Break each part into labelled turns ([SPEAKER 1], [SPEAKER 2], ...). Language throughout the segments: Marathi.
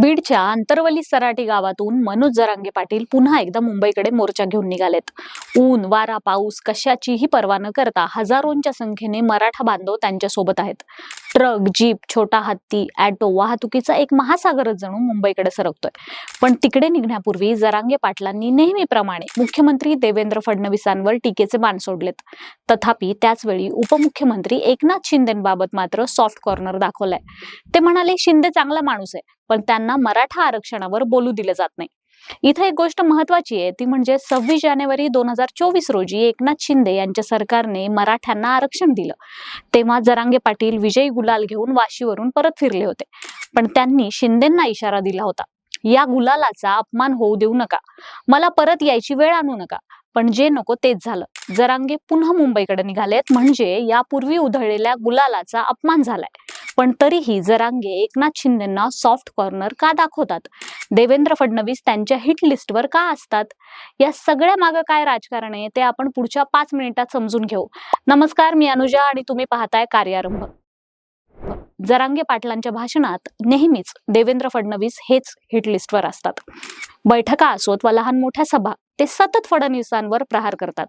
[SPEAKER 1] बीडच्या अंतरवली सराटी गावातून मनोज जरांगे पाटील पुन्हा एकदा मुंबईकडे मोर्चा घेऊन निघालेत. ऊन वारा पाऊस कशाचीही पर्वा न करता हजारोंच्या संख्येने मराठा बांधव त्यांच्यासोबत आहेत. ट्रक जीप छोटा हत्ती ॲटो वाहतुकीचा एक महासागरच जणू मुंबईकडे सरकतोय. पण तिकडे निघण्यापूर्वी जरांगे पाटलांनी नेहमीप्रमाणे मुख्यमंत्री देवेंद्र फडणवीसांवर टीकेचे बाण सोडलेत. तथापि त्याचवेळी उपमुख्यमंत्री एकनाथ शिंदेबाबत मात्र सॉफ्ट कॉर्नर दाखवलाय. ते म्हणाले शिंदे चांगला माणूस आहे पण त्यांना मराठा आरक्षणावर बोलू दिलं जात नाही. इथं एक गोष्ट महत्वाची आहे ती म्हणजे सव्वीस जानेवारी दोन हजार चोवीस रोजी एकनाथ शिंदे यांच्या सरकारने मराठ्यांना आरक्षण दिलं. तेव्हा जरांगे पाटील विजयी गुलाल घेऊन वाशीवरून परत फिरले होते. पण त्यांनी शिंदेंना इशारा दिला होता. या गुलालाचा अपमान होऊ देऊ नका. मला परत यायची वेळ आणू नका. पण जे नको तेच झालं. जरांगे पुन्हा मुंबईकडे निघालेत. म्हणजे यापूर्वी उधळलेल्या गुलालाचा अपमान झालाय. पण तरीही जरांगे एकनाथ शिंदेना सॉफ्ट कॉर्नर का दाखवतात? देवेंद्र फडणवीस त्यांच्या हिट लिस्टवर का असतात? या सगळ्या मागं काय राजकारण आहे ते आपण पुढच्या पाच मिनिटात समजून घेऊ. नमस्कार मी अनुजा आणि तुम्ही पाहताय कार्यारंभ. जरांगे पाटलांच्या भाषणात नेहमीच देवेंद्र फडणवीस हेच हिट लिस्टवर असतात. बैठका असोत व लहान मोठ्या सभा ते सतत फडणवीसांवर प्रहार करतात.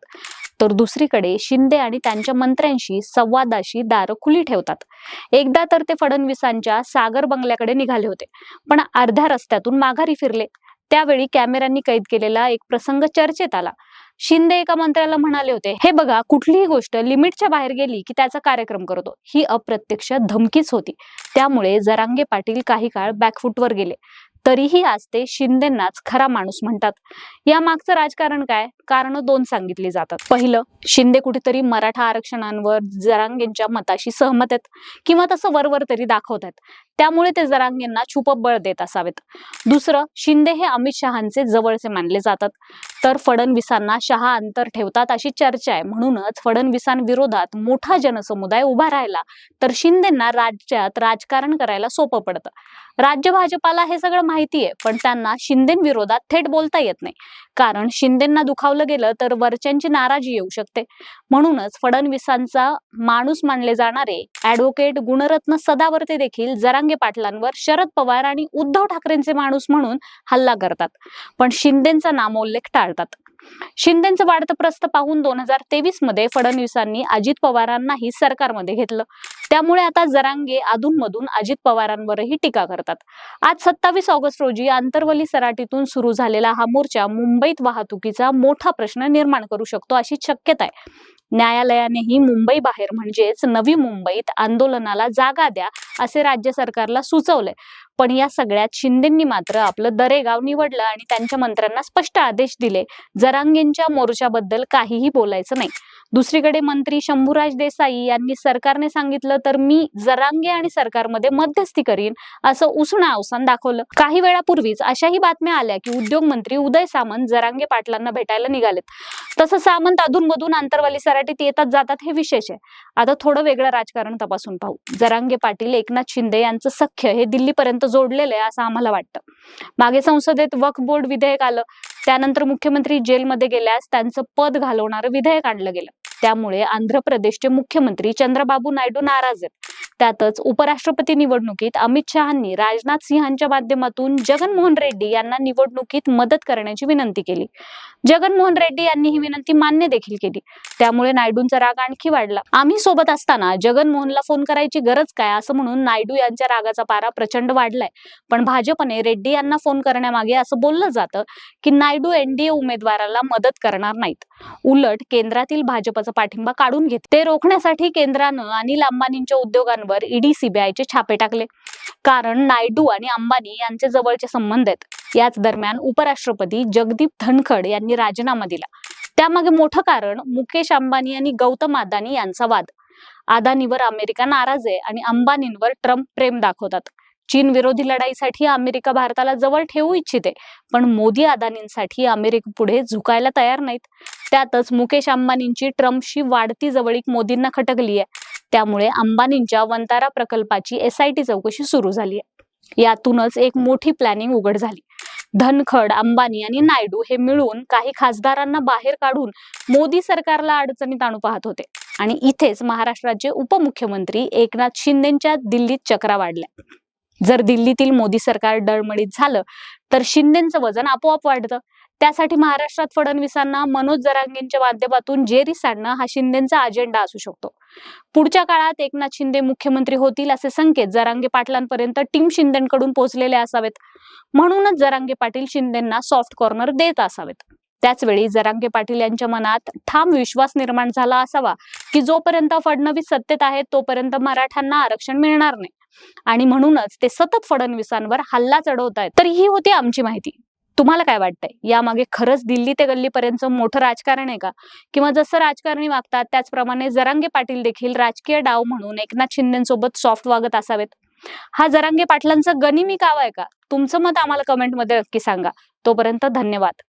[SPEAKER 1] तर दुसरीकडे शिंदे आणि त्यांच्या मंत्र्यांशी संवादाशी दार खुली ठेवतात. एकदा तर ते फडणवीसांच्या सागर बंगल्याकडे निघाले होते पण अर्ध्या रस्त्यातून माघारी फिरले. त्यावेळी कॅमेऱ्यांनी कैद केलेला एक प्रसंग चर्चेत आला. शिंदे एका मंत्र्याला म्हणाले होते हे बघा कुठलीही गोष्ट लिमिटच्या बाहेर गेली की त्याचा कार्यक्रम करतो. ही अप्रत्यक्ष धमकीच होती. त्यामुळे जरांगे पाटील काही काळ बॅकफुटवर गेले. तरीही आज ते शिंदेनाच खरा माणूस म्हणतात. या मागचं राजकारण काय? कारण दोन सांगितली जातात. पहिलं शिंदे कुठेतरी मराठा आरक्षणांवर जरांगेंच्या मताशी सहमत आहेत किंवा तसं वरवर तरी दाखवतात त्यामुळे ते जरांगेंना छुप बळ देत असावेत. दुसरं शिंदे हे अमित शहाचे जवळचे मानले जातात. तर फडणवीसांना शहा अंतर ठेवतात अशी चर्चा आहे. म्हणूनच फडणवीसांविरोधात मोठा जनसमुदाय उभा राहिला तर शिंदेना राज्यात राजकारण करायला सोपं पडतं. राज्य भाजपाला हे सगळं माहिती आहे पण त्यांना शिंदेविरोधात थेट बोलता येत नाही. कारण शिंदेना दुखावलं गेलं तर वरच्यांची नाराजी येऊ शकते. म्हणूनच फडणवीसांचा माणूस मानले जाणारे ऍडव्होकेट गुणरत्न सदावर्ते देखील जरांगे पाटलांवर शरद पवार आणि उद्धव ठाकरेंचे माणूस म्हणून हल्ला करतात. पण शिंदेचा नामोल्लेख टाळतात. शिंदेचं वाढतं प्रस्त पाहून दोन हजार तेवीसमध्ये फडणवीसांनी अजित पवारांनाही सरकारमध्ये घेतलं. त्यामुळे आता जरांगे अधूनमधून अजित पवारांवरही टीका करतात. आज सत्तावीस ऑगस्ट रोजी आंतरवली सराटीतून सुरू झालेला हा मोर्चा मुंबईत वाहतुकीचा मोठा प्रश्न निर्माण करू शकतो अशी शक्यता आहे. न्यायालयानेही मुंबई बाहेर म्हणजेच नवी मुंबईत आंदोलनाला जागा द्या असे राज्य सरकारला सुचवले पण या सगळ्यात शिंदेंनी मात्र आपलं दरेगाव निवडलं आणि त्यांच्या मंत्र्यांना स्पष्ट आदेश दिले. जरांगेंच्या मोर्चाबद्दल काहीही बोलायचं नाही. दुसरीकडे मंत्री शंभूराज देसाई यांनी सरकारने सांगितलं तर मी जरांगे आणि सरकारमध्ये मध्यस्थी करीन असं उसण अवसान दाखवलं. काही वेळापूर्वीच अशाही बातम्या आल्या की उद्योग मंत्री उदय सामंत जरांगे पाटलांना भेटायला निघालेत. तसं सामंत अधूनमधून आंतरवाली सराटीत येतात जातात हे विशेष आहे. आता थोडं वेगळं राजकारण तपासून पाहू. जरांगे पाटील एकनाथ शिंदे यांचं सख्य हे दिल्लीपर्यंत जोडलेलं आहे असं आम्हाला वाटतं. मागे संसदेत वक्फ बोर्ड विधेयक आलं. त्यानंतर मुख्यमंत्री जेलमध्ये गेल्यास त्यांचं पद घालवणारं विधेयक आणलं गेलं. त्यामुळे आंध्र प्रदेशचे मुख्यमंत्री चंद्रबाबू नायडू नाराज आहेत. त्यातच उपराष्ट्रपती निवडणुकीत अमित शहांनी राजनाथ सिंहांच्या माध्यमातून जगनमोहन रेड्डी यांना निवडणुकीत मदत करण्याची विनंती केली. जगनमोहन रेड्डी यांनी ही विनंती मान्य देखील केली. त्यामुळे नायडूंचा राग आणखी वाढला. आम्ही सोबत असताना जगनमोहनला फोन करायची गरज काय असं म्हणून नायडू यांच्या रागाचा पारा प्रचंड वाढलाय. पण भाजपने रेड्डी यांना फोन करण्यामागे असं बोललं जातं की नायडू एनडीए उमेदवाराला मदत करणार नाहीत. उलट केंद्रातील भाजपचा पाठिंबा काढून घेत ते रोखण्यासाठी केंद्रानं अनिल अंबानींच्या उद्योगांवर ईडी सीबीआयचे छापे टाकले. कारण नायडू आणि अंबानी यांचे जवळचे संबंध आहेत. याच दरम्यान उपराष्ट्रपती जगदीप धनखड यांनी राजीनामा दिला. त्यामागे मोठं कारण मुकेश अंबानी आणि गौतम अदानी यांचा वाद. अदानीवर अमेरिका नाराज आहे आणि अंबानींवर ट्रम्प प्रेम दाखवतात. चीन विरोधी लढाईसाठी अमेरिका भारताला जवळ ठेवू इच्छिते पण मोदी अदानींसाठी अमेरिका पुढे झुकायला तयार नाहीत. त्यातच मुकेश अंबानींची ट्रम्पशी वाढती जवळीक मोदींना खटकली आहे त्यामुळे अंबानींच्या वंतारा प्रकल्पाची एसआयटी चौकशी सुरू झाली आहे यातूनच एक मोठी प्लॅनिंग उघड झाली. धनखड अंबानी आणि नायडू हे मिळून काही खासदारांना बाहेर काढून मोदी सरकारला अडचणीत आणू पाहत होते. आणि इथेच महाराष्ट्राचे उपमुख्यमंत्री एकनाथ शिंदेच्या दिल्लीत चक्रा वाढल्या. जर दिल्लीतील मोदी सरकार डळमळीत झालं तर शिंदेचं वजन आपोआप वाढतं. त्यासाठी महाराष्ट्रात फडणवीसांना मनोज जरांगेंच्या माध्यमातून जेरी सांडणं हा शिंदेचा अजेंडा असू शकतो. पुढच्या काळात एकनाथ शिंदे मुख्यमंत्री होतील असे संकेत जरांगे पाटलांपर्यंत टीम शिंदेकडून पोहोचलेले असावेत. म्हणूनच जरांगे पाटील शिंदेना सॉफ्ट कॉर्नर देत असावेत. त्याचवेळी जरांगे पाटील यांच्या मनात ठाम विश्वास निर्माण झाला असावा की जोपर्यंत फडणवीस सत्तेत आहेत तोपर्यंत मराठ्यांना आरक्षण मिळणार नाही. आणि म्हणूनच ते सतत फडणवीसांवर हल्ला चढवत आहेत तर ही होती आमची माहिती. तुम्हाला काय वाटतंय? यामागे खरंच दिल्ली ते गल्लीपर्यंत मोठं राजकारण आहे का? किंवा जसं राजकारणी वागतात त्याचप्रमाणे जरांगे पाटील देखील राजकीय डाव म्हणून एकनाथ शिंदेसोबत सॉफ्ट वागत असावेत. हा जरांगे पाटलांचं गनिमी काव आहे का? तुमचं मत आम्हाला कमेंटमध्ये नक्की सांगा. तोपर्यंत धन्यवाद.